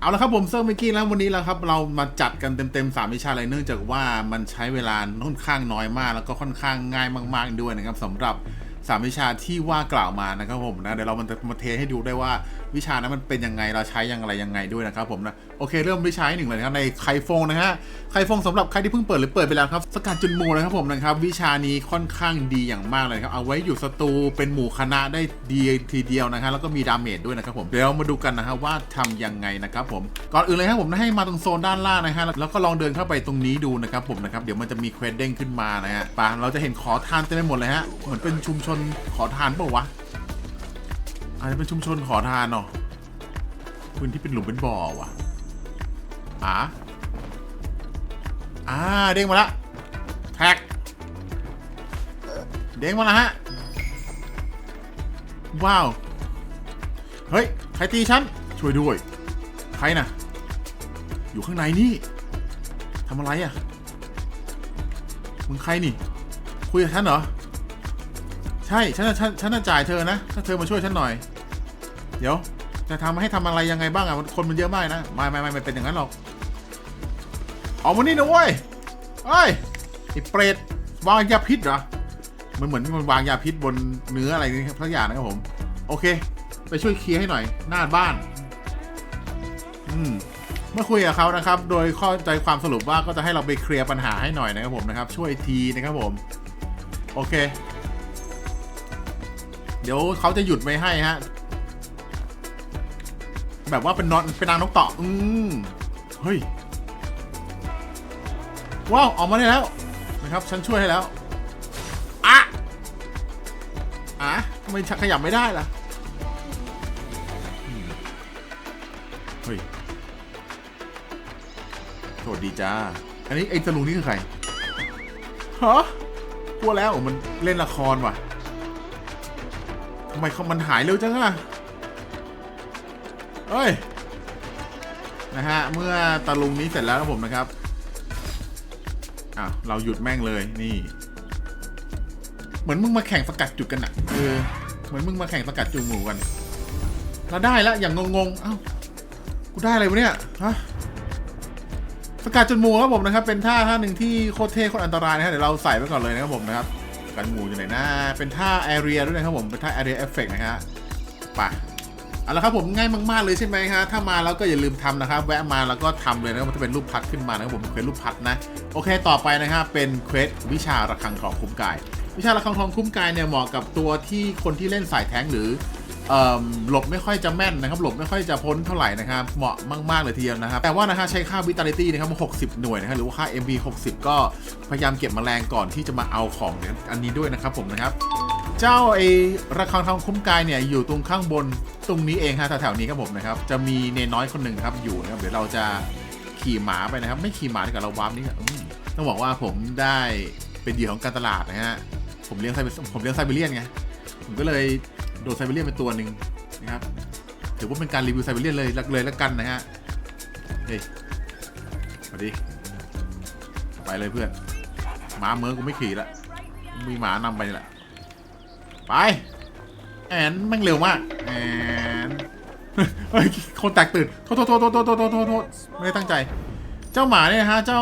เอาละครับผมเซอร์เมอกี้แล้ววันนี้แล้วครับเรามาจัดกันเต็มๆสามวิชาเลยเนื่องจากว่ามันใช้เวลาค่อนข้างน้อยมาก แล้วก็ค่อนข้างง่ายมาก ๆด้วยนะครับสำหรับ สามวิชาที่ว่ากล่าวมานะครับผมนะเดี๋ยวเรามันจะมาเทให้ดูได้ว่าวิชานั้นมันเป็นยังไงเราใช้ยังไงยังไงด้วยนะครับผมนะโอเคเริ่มวิชาหนึ่งเลยนะครับในไคฟงนะฮะไคฟงสำหรับใครที่เพิ่งเปิดหรือเปิดไปแล้วครับ สกัดจุนหมู่นะครับผมนะครับ วิชานี้ค่อนข้างดีอย่างมากเลยครับเอาไว้อยู่ศัตรูเป็นหมู่คณะได้ดีทีเดียวนะฮะแล้วก็มีดาเมจด้วยนะครับผมเดี๋ยวมาดูกันนะฮะว่าทำยังไงนะครับผมก่อนอื่นเลยครับผมให้มาตรงโซนด้านล่างนะฮะแล้วก็ลองเดินเข้าไปตรงนี้ดูนะครับผมนะครับเดี๋ยวมันจะมีเควสเด้งขึ้นมานะฮะปะเราจะเห็นขอทานเต็มไปหมดเลยฮะเหมือนเป็นชุมชนขอทานเปล่าวะอาจจะเป็นชุมชนขอทานเนาะพื้นที่เป็นหลุมเป็นบ่อว่ะอ่าอ่าเด้งมาละแท็ก เด้งมาละฮะ ว้าว เฮ้ย ใครตีฉัน ช่วยด้วย ใครน่ะ อยู่ข้างในนี่ทำอะไรอะ มึงใครนี่ คุยกับฉันเหรอ ใช่ฉันน่ะฉันฉันน่ะจ่ายเธอนะถ้าเธอมาช่วยฉันหน่อย เดี๋ยว จะทำให้ทำอะไรยังไงบ้างอะคนมันเยอะมากนะไม่ไม่ไม่ไม่เป็นอย่างนั้นหรอกออกมานี่นะเว้ยเอ้ยไอ้เปรตวางยาพิษเหรอมันเหมือนมันวางยาพิษบนเนื้ออะไรนี่สักอย่างนะครับผม โอเค ไปช่วยเคลียร์ให้หน่อย หน้าบ้าน อืมเมื่อคุยกับเขานะครับ โดยข้อใจความสรุปว่าก็จะให้เราไปเคลียร์ปัญหาให้หน่อยนะครับผมนะครับ ช่วยทีนะครับผม โอเค เดี๋ยวเขาจะหยุดไว้ให้ฮะ แบบว่าเป็นนอนเป็นนางนกต่ออืมเฮ้ย ว้าว ออกมาได้แล้วนะครับ ฉันช่วยให้แล้วอะอะทำไมชักขยับไม่ได้ล่ะ เฮ้ยสวัสดีจ้า อันนี้ไอ้ตะลุงนี่คือใครฮะกลัวแล้วมันเล่นละครว่ะ ทำไมเขามันหายเร็วจังอะเอ้ย นะฮะ เมื่อตะลุงนี้เสร็จแล้วนะผมนะครับ อะ เราหยุดแม่งเลยนี่ เหมือนมึงมาแข่งสกัดจุดกันอะเออ เหมือนมึงมาแข่งสกัดจุดหมู่กัน เราได้ล้วอย่างงงๆ เอ้า กูได้อะไรวะเนี่ย ฮะสกัดจนหมูครับผมนะครับ เป็นท่าท่าหนึ่งที่โคตรเท่โคตรอันตรายนะฮะ เดี๋ยวเราใส่ไว้ก่อนเลยนะครับผมนะครับ กันหมูอยู่ไหนนะ เป็นท่าแอเรียด้วยนะครับผม เป็นท่าแอเรียเอฟเฟกต์นะฮะไปเอาละครับผมง่ายมากๆเลยใช่ไหมฮะถ้ามาแล้วก็อย่าลืมทำนะครับ แวะมาแล้วก็ทำเลยนะครับมันจะเป็นรูปพัดขึ้นมานะครับผมเป็นรูปพัดนะ โอเคต่อไปนะครับเป็นเควสวิชาระฆังทองคุ้มกาย วิชาระฆังทองคุ้มกายเนี่ยเหมาะกับตัวที่คนที่เล่นสายแท้งหรือ หลบไม่ค่อยจะแม่นนะครับหลบไม่ค่อยจะพ้นเท่าไหร่นะครับเหมาะมากๆเลยทีเดียวนะครับแต่ว่านะฮะใช้ค่า Vitality นะครับ60 หน่วยนะครับหรือว่าค่า MB 60 ก็พยายามเก็บแมลงก่อนที่จะมาเอาของอันนี้ด้วยนะครับผมนะครับเจ้าไอ้ระฆังทองคุ้มกายเนี่ยอยู่ตรงข้างบนตรงนี้เองฮะแถวๆนี้ครับผมนะครับจะมีเนน้อยคนหนึ่งนะครับอยู่นะครับเดี๋ยวเราจะขี่หมาไปนะครับ ไม่ขี่หมาดีกว่าเราวาร์ปนี่ต้องบอกว่าผมได้เป็นเหยื่อของการตลาดนะฮะผมเลี้ยงไซผมเลี้ยงไซเบเรียนไงผมก็เลย โดดไซเบเรียนเป็นตัวหนึ่งนะครับถือว่าเป็นการรีวิวไซเบเรียนเลยเลยแล้วกันนะฮะเฮ้ยสวัสดีไปเลยเพื่อนหมาเมืองกูไม่ขี่ละมีหมานำไปนี่แหละไปแอนแม่งเร็วมากแอนคนแตกตื่นโทษโทษโทษโทษโทษโทษโทษไม่ได้ตั้งใจ เจ้าหมาเนี่ยฮะเจ้า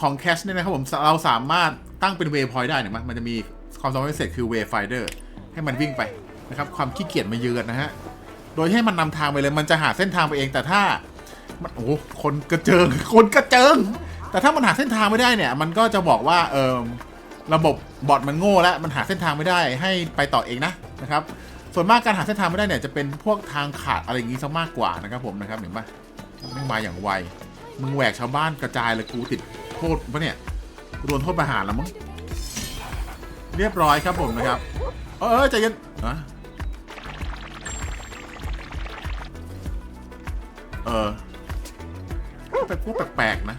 ของแคชเนี่ยนะครับผมเราสามารถตั้งเป็นเวพอยได้เนี่ยมันจะมีความสามารพิเศษคือเวฟไฟเดอร์ให้มันวิ่งไป นะครับความขี้เกียจมาเยือนนะฮะโดยให้มันนำทางไปเลยมันจะหาเส้นทางไปเองแต่ถ้ามันโอ้คนกระเจิงคนกระเจิง แต่ถ้ามันหาเส้นทางไม่ได้เนี่ย มันก็จะบอกว่าเออระบบบอทมันโง่แล้วมันหาเส้นทางไม่ได้ให้ไปต่อเองนะนะครับ ส่วนมากการหาเส้นทางไม่ได้เนี่ยจะเป็นพวกทางขาดอะไรอย่างงี้ซะมากกว่านะครับผมนะครับเห็นปะมึงมาอย่างไวมึงแหวกชาวบ้านกระจายเลยกูติดโทษปะเนี่ยกูโดนโทษประหารแล้วมั้งเรียบร้อยครับผมนะครับ เออใจเย็นอะ เออแปพวกแปลกๆนะ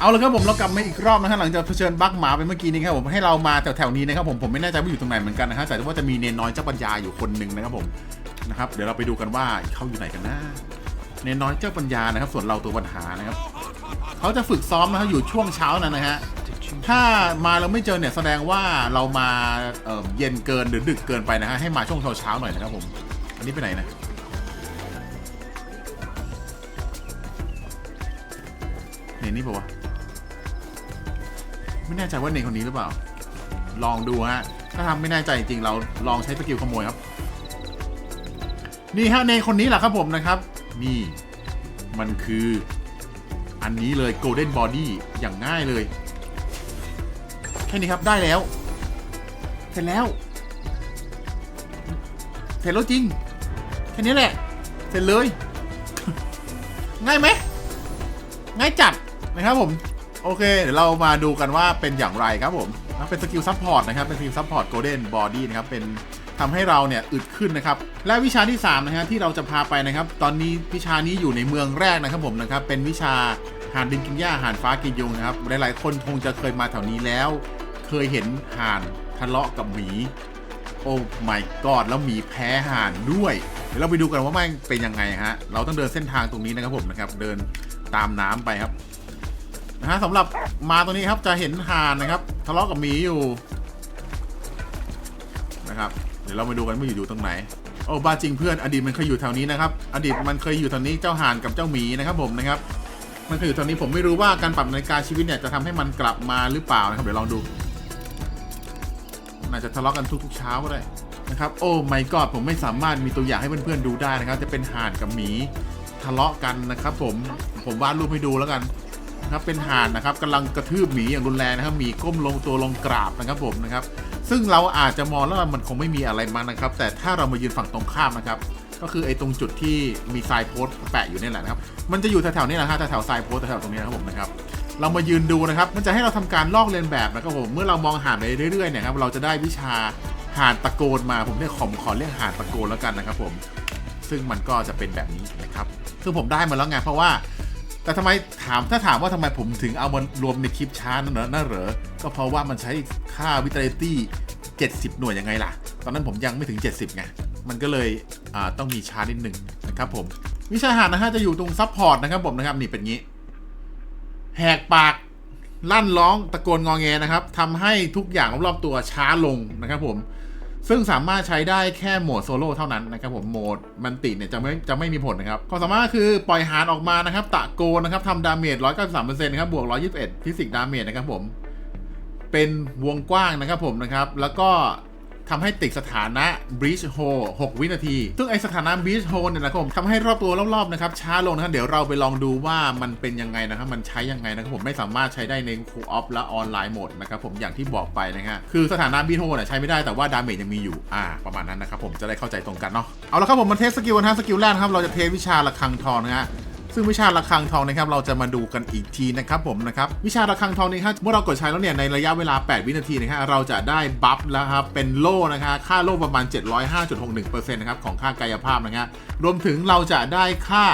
เอาลยครับผมเรากลับมาอีกรอบนะฮะหลังจากเผชิญบั๊กหมาไปเมื่อกี้นี้ครับผมให้เรามาแถวๆนี้นะครับผมผมไม่แน่ใจว่าอยู่ตรงไหนเหมือนกันนะฮะแต่ว่าจะมีเนนน้อยเจ้าปัญญาอยู่คนหนึ่งนะครับผมนะครับเดี๋ยวเราไปดูกันว่าเขาอยู่ไหนกันนะเนนน้อยเจ้าปัญญานะครับ ส่วนเราตัวปัญหานะครับเขาจะฝึกซ้อมนะครับอยู่ช่วงเช้านั้นนะฮะถ้ามาเราไม่เจอเนี่ยแสดงว่าเรามาเเย็นเกินหรือดึกเกินไปนะฮะให้มาช่วงเช้าๆหน่อยนะครับผมอันนี้ไปไหนนะ นนี่ปะวะ ไม่แน่ใจว่าเนคนนี้หรือเปล่า ลองดูฮะ ถ้าทำไม่แน่ใจจริงเราลองใช้สกิลขโมยครับ นี่ฮะเนคนนี้แหละครับผมนะครับ นี่ มันคือ อันนี้เลย Golden Body อย่างง่ายเลย แค่นี้ครับได้แล้ว เสร็จแล้ว เสร็จแล้วจริง แค่นี้แหละ เสร็จเลย ง่ายไหมง่ายจัด นะครับผมโอเค เดี๋ยวเรามาดูกันว่าเป็นอย่างไรครับผมเป็นสกิลซัพพอร์ตนะครับเป็นสกิลซัพพอร์ตโกลเด้นบอดี้นะครับเป็นทำให้เราเนี่ยอึดขึ้นนะครับ และวิชาที่3นะฮะที่เราจะพาไปนะครับ ตอนนี้วิชานี้อยู่ในเมืองแรกนะครับผมนะครับ เป็นวิชาหานดินกินหญ้าหานฟ้ากินยุงนะครับ หลายๆ คนคงจะเคยมาแถวนี้แล้ว เคยเห็นห่านทะเลาะกับหมี โอ้ my god แล้วหมีแพ้ห่านด้วย เดี๋ยวเราไปดูกันว่ามันเป็นยังไงฮะ เราต้องเดินเส้นทางตรงนี้นะครับผมนะครับ เดินตามน้ำไปครับ นะฮะสำหรับมาตรงนี้ครับจะเห็นห่านนะครับทะเลาะกับหมีอยู่นะครับเดี๋ยวเรามาดูกันว่าอยู่ตรงไหนโอ้บ้าจริงเพื่อนอดีตมันเคยอยู่แถวนี้นะครับอดีตมันเคยอยู่แถวนี้เจ้าห่านกับเจ้าหมีนะครับผมนะครับ มันเคยอยู่แถวนี้ผมไม่รู้ว่าการปรับนาฬิกาชีวิตเนี่ยจะทำให้มันกลับมาหรือเปล่านะครับเดี๋ยวลองดูน่าจะทะเลาะกันทุกๆเช้าก็ได้นะครับโอ้ไม่กอดผมไม่สามารถมีตัวอย่างให้เพื่อนๆดูได้นะครับ จะเป็นห่านกับหมีทะเลาะกันนะครับ ผมผมวาดรูปให้ดูแล้วกัน นะครับเป็นห่านนะครับกำลังกระทืบหมีอย่างรุนแรงนะครับหมีก้มลงตัวลงกราบนะครับผมนะครับ ซึ่งเราอาจจะมองแล้วมันคงไม่มีอะไรมานะครับ แต่ถ้าเรามายืนฝั่งตรงข้ามนะครับ ก็คือไอ้ตรงจุดที่มีทรายโพสต์แปะอยู่นี่แหละนะครับ มันจะอยู่แถวๆนี้แหละฮะแถวๆทรายโพสต์แถวๆตรงนี้นะครับผมนะครับเรามายืนดูนะครับ มันจะให้เราทำการลอกเลียนแบบนะครับผม เมื่อเรามองหานไปเรื่อยๆเนี่ยครับ เราจะได้วิชาหานตะโกนมา ผมเรียกขอมขอเรียกหานตะโกนแล้วกันนะครับผม ซึ่งมันก็จะเป็นแบบนี้นะครับ ซึ่งผมได้มาแล้วไง เพราะว่า แต่ทำไมถามถ้าถามว่าทำไมผมถึงเอามารวมในคลิปช้านั่นเหรอนั่นเหรอ ก็เพราะว่ามันใช้ค่าวิตาลิตี้70 หน่วยยังไงล่ะ ตอนนั้นผมยังไม่ถึง 70 ไง มันก็เลยอ่าต้องมีช้านิดหนึ่งนะครับผม วิชาหารนะฮะจะอยู่ตรงซับพอร์ตนะครับผมนะครับ นี่เป็นงี้ แหกปากลั่นร้องตะโกนงอแงนะครับทำให้ทุกอย่างรอบๆตัวช้าลงนะครับผม ซึ่งสามารถใช้ได้แค่โหมดโซโล่เท่านั้นนะครับผมโหมดมันติเนี่ยจะไม่จะไม่มีผลนะครับความสามารถคือปล่อยหานออกมานะครับตะโกนนะครับทำดาเมจ193%นะครับบวก 121ฟิสิกดาเมจนะครับผมเป็นวงกว้างนะครับผมนะครับ แล้วก็ ทำให้ติดสถานะ breach hole 6 วินาที ซึ่งไอสถานะ breach hole เนี่ยนะครับผมทำให้รอบตัวรอบๆนะครับช้าลงนะครับเดี๋ยวเราไปลองดูว่ามันเป็นยังไงนะครับ มันใช้ยังไงนะครับผมไม่สามารถใช้ได้ใน co op และออนไลน์โหมดนะครับผมอย่างที่บอกไปนะฮะคือสถานะ breach hole เนี่ยใช้ไม่ได้แต่ว่าดาเมจยังมีอยู่อ่าประมาณนั้นนะครับผมจะได้เข้าใจตรงกันเนาะเอาละครับผมมาเทสสกิลนะฮะสกิลแรกนะครับเราจะเทสวิชาระฆังทองนะฮะ ซึ่งวิชาระฆังทองนะครับเราจะมาดูกันอีกทีนะครับผมนะครับวิชาระฆังทองนี้ครับเมื่อเรากดใช้แล้วเนี่ยในระยะเวลา 8 วินาทีนะครับเราจะได้บัฟแล้วครับเป็นโล่นะครับค่าโล่ประมาณ 705.61%นะครับของค่ากายภาพนะฮะรวมถึงเราจะได้ค่า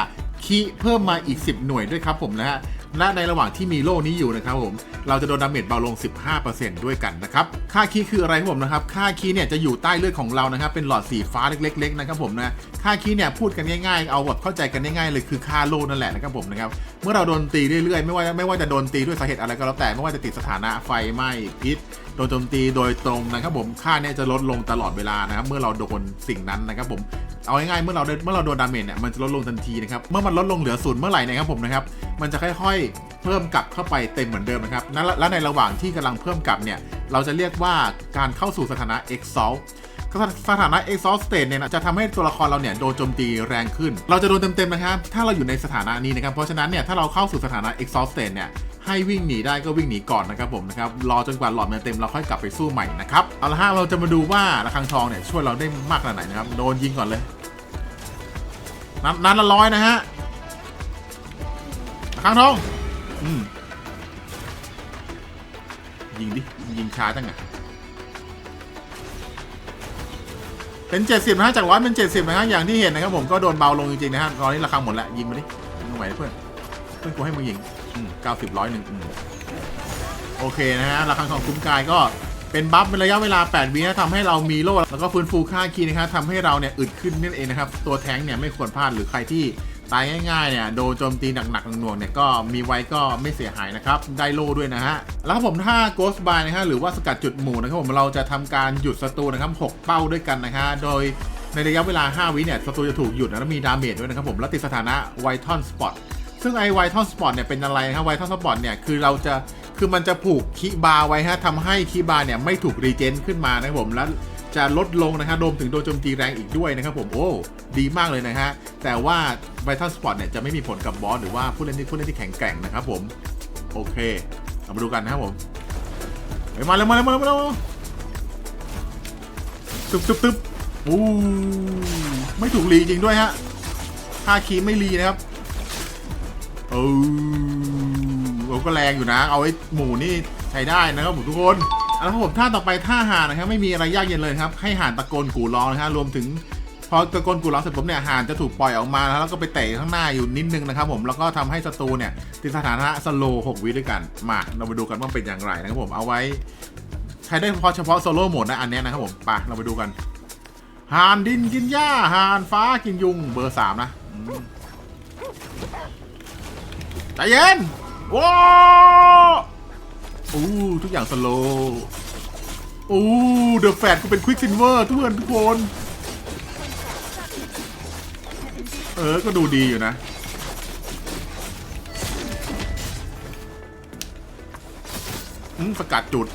คีเพิ่มมาอีก 10 หน่วยด้วยครับผมนะฮะ และในระหว่างที่มีโล่นี้อยู่นะครับผมเราจะโดนดาเมจเบาลง 15%ด้วยกันนะครับค่าคีคืออะไรครับผมนะครับค่าคีเนี่ยจะอยู่ใต้เลือดของเรานะครับเป็นหลอดสีฟ้าเล็กๆนะครับผมนะค่าคีเนี่ยพูดกันง่ายๆ เอาแบบเข้าใจกันง่ายๆเลยคือค่าโล่นั่นแหละนะครับผมนะครับเมื่อเราโดนตีเรื่อยๆ ไม่ว่าไม่ว่าจะโดนตีด้วยสาเหตุอะไรก็แล้วแต่ไม่ว่าจะติดสถานะไฟไหม้พิษ ดนโจมตีโดยตรงนะครับผมค่าเนี่ยจะลดลงตลอดเวลานะครับเมื่อเราโดนสิ่งนั้นนะครับผมเอาง่ายๆเมื่อเราเมื่อเราโดนดาเมจเนี่ยมันจะลดลงทันทีนะครับเมื่อมันลดลงเหลือศูนย์เมื่อไหร่นะครับผมนะครับมันจะค่อยๆ เพิ่มกลับเข้าไปเต็มเหมือนเดิมนะครับและในระหว่างที่กำลังเพิ่มกลับเนี่ยเราจะเรียกว่าการเข้าสู่สถานะ exalt สถานะ exhaust state เนี่ยนะจะทำให้ตัวละครเราเนี่ยโดนโจมตีแรงขึ้น เราจะโดนเต็มๆนะครับ ถ้าเราอยู่ในสถานะนี้นะครับ เพราะฉะนั้นเนี่ยถ้าเราเข้าสู่สถานะ exhaust state เนี่ยให้วิ่งหนีได้ก็วิ่งหนีก่อนนะครับผมนะครับรอจนกว่าหลอดมันเต็มเราค่อยกลับไปสู้ใหม่นะครับเอาละฮะเราจะมาดูว่าระฆังทองเนี่ยช่วยเราได้มากขนาดไหนนะครับโดนยิงก่อนเลยนัดนัดละร้อยนะฮะระฆังทองอืมยิงดิยิงช้าจังอะ เป็น 70นะฮะจากร้อยเป็น 70นะฮะอย่างที่เห็นนะครับผมก็โดนเบาลงจริงๆนะฮะตอนนี้ราคาหมดแล้วยิงมาดิยิงมาไหวเพื่อนเพื่อนกูให้มึงยิงอืม90ร้อยหนึ่งโอเคนะฮะราคาของคุ้มกายก็เป็นบัฟเป็นระยะเวลา 8 วินะทำให้เรามีโล่แล้วก็ฟื้นฟูค่าคีย์นะครับทำให้เราเนี่ยอึดขึ้นนั่นเองนะครับ ตัวแท้งเนี่ยไม่ควรพลาดหรือใครที่ ตายง่ายๆเนี่ยโดนโจมตีหนักๆหน่วงๆเนี่ยก็มีไว้ก็ไม่เสียหายนะครับ ได้โล่ด้วยนะฮะ แล้วผมถ้า Ghost By นะฮะหรือว่าสกัดจุดหมู่นะครับผมเราจะทำการหยุดศัตรูนะครับ 6 เป้าด้วยกันนะฮะโดยในระยะเวลา 5 วิเนี่ยศัตรูจะถูกหยุดแล้วมีดาเมจด้วยนะครับผมแล้วติดสถานะไวทอนสปอตซึ่งไอไวท์ทอสปอร์ตเนี่ยเป็นอะไรครับไวท์ทอสปอร์ตเนี่ยคือเราจะคือมันจะผูกคีบาร์ไว้ฮะทำให้คีบาร์เนี่ยไม่ถูกรีเจนขึ้นมานะครับผมแล้ว จะลดลงนะครับรวมถึงโดนโจมตีแรงอีกด้วยนะครับผม โอ้ ดีมากเลยนะฮะ แต่ว่าไวท์ทอสปอร์ตเนี่ยจะไม่มีผลกับบอสหรือว่าผู้เล่นที่ผู้เล่นที่แข็งแกร่งนะครับผม โอเค เรามาดูกันนะครับผมเฮ้ยมาแล้วมาแล้วมาแล้วมาแล้วตึ๊บตึ๊บตึ๊บอู้ไม่ถูกรีจริงด้วยฮะค่าคีไม่รีนะครับเออโอ้ก็แรงอยู่นะ เอาไว้หมูนี่ใช้ได้นะครับผมทุกคน เอาละครับผมท่าต่อไปท่าห่านนะครับไม่มีอะไรยากเย็นเลยครับให้ห่านตะโกนกูร้องนะฮะรวมถึงพอตะโกนกูร้องเสร็จปุ๊บเนี่ยห่านจะถูกปล่อยออกมาแล้วก็ไปเตะข้างหน้าอยู่นิดนึงนะครับผมแล้วก็ทำให้ศัตรูเนี่ยติดสถานะสโลว์6วิด้วยกันมาเรามาดูกันว่าเป็นอย่างไรนะครับผมเอาไว้ใช้ได้เฉพาะเฉพาะโซโล่โหมดนะอันนี้นะครับผมไปเราไปดูกันห่านดินกินหญ้าห่านฟ้ากินยุงเบอร์สามนะใจเย็นว้า วอู้ทุกอย่างสโลว์อู้เดอะแฟดกูเป็นควิกซินเวอร์ทุกคนทุกคน เออ ก็ดูดีอยู่นะ อืมสกัดจุด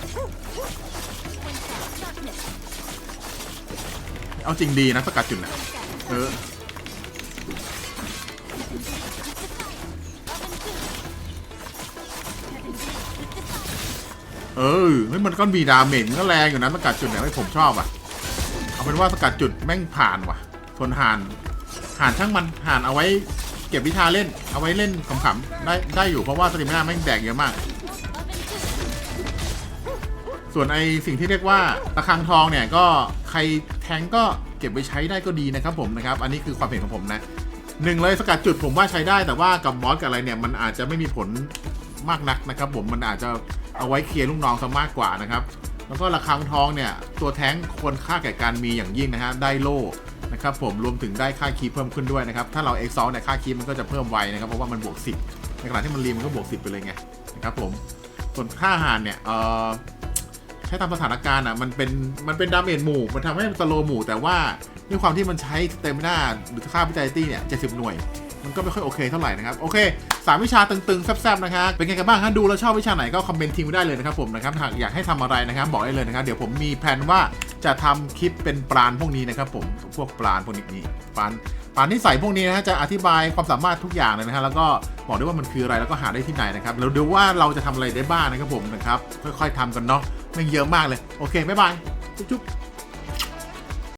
เอาจริงดีนะสกัดจุดนะเออ เออเฮ้ยมันก็มีดาเมจมันก็แรงอยู่นะสกัดจุดเนี่ยให้ผมชอบอะ เอาเป็นว่าสกัดจุดแม่งผ่านว่ะ ทนห่านห่านช่างมันห่านเอาไว้ เก็บวิชาเล่น เอาไว้เล่นขำๆได้ได้อยู่เพราะว่าสตรีมหน้าแม่งแดกเยอะมาก ส่วนไอสิ่งที่เรียกว่าตะคังทองเนี่ยก็ใครแทงก็เก็บไว้ใช้ได้ก็ดีนะครับผมนะครับ อันนี้คือความเห็นของผมนะหนึ่งเลยสกัดจุดผมว่าใช้ได้แต่ว่ากับบอสกับอะไรเนี่ยมันอาจจะไม่มีผลมากนักนะครับผมมันอาจจะ เอาไว้เคลียร์ลูกน้องซะมากกว่านะครับ แล้วก็ระฆังทองเนี่ย ตัวแท้งควรค่าแก่การมีอย่างยิ่งนะฮะได้โล่นะครับผมรวมถึงได้ค่าคีเพิ่มขึ้นด้วยนะครับ ถ้าเราเอ็กซ์ซอลเนี่ยค่าคีมันก็จะเพิ่มไวนะครับเพราะว่ามันบวก 10 ในขณะที่มันรีมันก็บวก 10 ไปเลยไงนะครับผมส่วนค่าหารเนี่ยเออใช้ตามสถานการณ์อะมันเป็นมันเป็นดาเมจหมู่ มันทำให้มันสโลหมู่ แต่ว่าด้วยความที่มันใช้สเตมิน่าหรือค่าวิจัยตี้เนี่ย70หน่วย มันก็ไม่ค่อยโอเคเท่าไหร่นะครับโอเคสามวิชาตึงๆแซ่บๆนะครับเป็นไงกันบ้างฮะดูแล้วชอบวิชาไหนก็คอมเมนต์ทิ้งไว้ได้เลยนะครับผมนะครับหากอยากให้ทำอะไรนะครับบอกได้เลยนะครับเดี๋ยวผมมีแผนว่าจะทำคลิปเป็นปราณพวกนี้นะครับผมพวกปราณพวกนี้ปราณปาที่ใส่พวกนี้นะฮะจะอธิบายความสามารถทุกอย่างเลยนะฮะแล้วก็บอกด้วยว่ามันคืออะไรแล้วก็หาได้ที่ไหนนะครับแล้วดูว่าเราจะทำอะไรได้บ้างนะครับผมนะครับค่อย ๆทำกันเนาะไม่เยอะมากเลยโอเคบ๊ายบายจุ๊บ